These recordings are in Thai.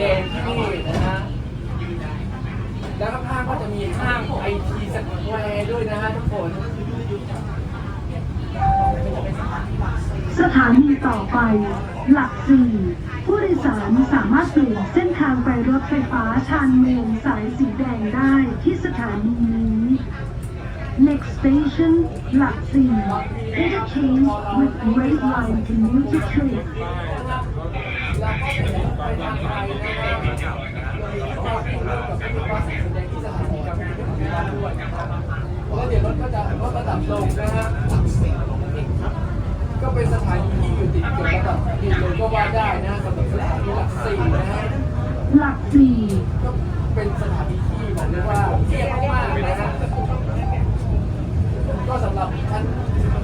แดงที่นี่นะฮะแล้วข้างๆก็จะมีห้างไอทีสแควร์ด้วยนะฮะทุกคนสถานีต่อไป หลักสี่ผู้โดยสารสามารถเปลี่ยนเส้นทางไปรถไฟฟ้าชานเมืองสายสีแดงได้ที่สถานีนี้ Next station หลักสี่ Interchange with Red Line Commuter Train แดงที่สถานีการบินของเราด้วยนะครับแล้วเดี๋ยวรถก็จะลดระดับลงนะฮะก็เป็นสถานีที่อยู่ติดกับระดับดินเลยก็ว่าได้นะสำหรับสถานีหลักสี่นะฮะหลักสี่ก็เป็นสถานีที่บอกเลยว่าเที่ยงมากนะฮะก็สำหรับชั้น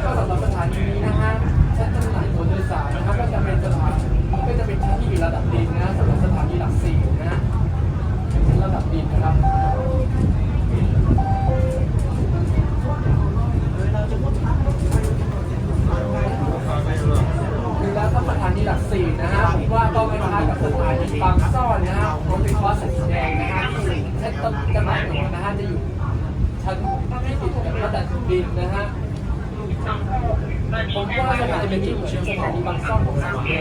ก็สำหรับสถานีนี้นะฮะชั้นจำหน่ายตัวโดยสารนะครับก็จะเป็นสถานก็จะเป็นชั้นที่มีระดับดินนะสำหรับสถานีหลักสี่นะฮะเป็นชั้นระดับดินนะครับคือแล้วก็สถานีหลัก สี่นะฮะผมว่าก็คล้ายๆกับสถานีบางซ่อนนะฮะรถไฟฟ้าสายสีแดงนะฮะที่ชั้นต้นจำหน่ายตัวนะฮะจะอยู่ชั้นที่ติดกับระดับดินนะฮะผมว่าสถานีนี้เหมือนสถานีบางซ่อนของสถานี